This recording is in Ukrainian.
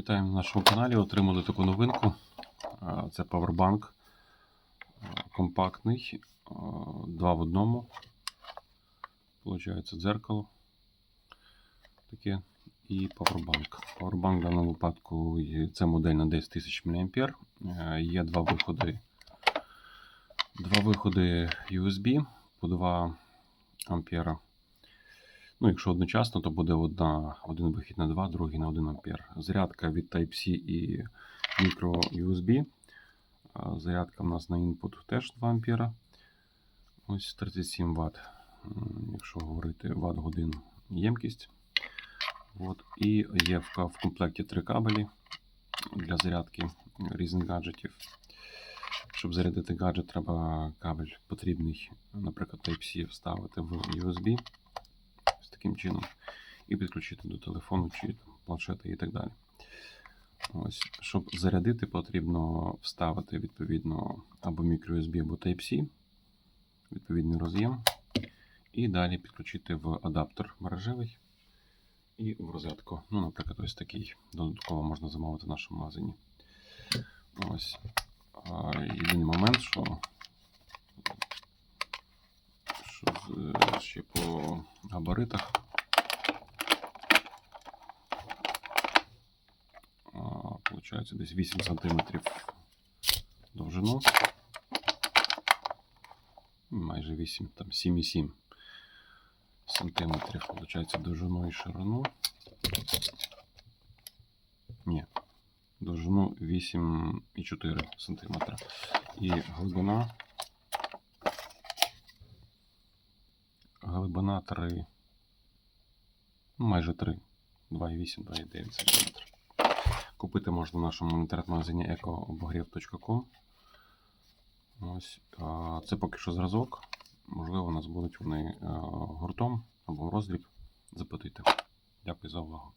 Вітаємо на нашому каналі. Отримали таку новинку. Це павербанк компактний, два в одному. Получається дзеркало таке і павербанк. Павербанк в даному випадку це модель на 10 тисяч мА. Є два виходи. Два виходи USB по 2 ампера. Ну, якщо одночасно, то буде одна, один вихід на 2, другий на 1 ампер. Зарядка від Type-C і мікро USB. Зарядка в нас на інпут теж 2 ампера. Ось 37 Вт, якщо говорити Вт годин ємкість. От. І є в, комплекті три кабелі для зарядки різних гаджетів. Щоб зарядити гаджет, треба кабель потрібний, наприклад, Type-C вставити в USB таким чином і підключити до телефону чи планшета і так далі. Ось, щоб зарядити, потрібно вставити відповідно або microUSB, або Type-C, відповідний роз'єм, і далі підключити в адаптер мережевий і в розетку. Ну, наприклад, ось такий. Додатково можна замовити в нашому магазині. Ось. Єдиний момент, що ще по габаритах. Получається десь 8 см довжину. Майже 8, там 7,7 сантиметрів, получається, довжину і ширину. Ні, довжину 8,4 сантиметра. І глибина. Глибина 3. Ну, майже 3. 2,8, 2,9 см. Купити можна в нашому інтернет-магазині ecoobogrev.com. Ось. Це поки що зразок. Можливо, у нас будуть вони е, гуртом або роздріб. Запитуйте. Дякую за увагу.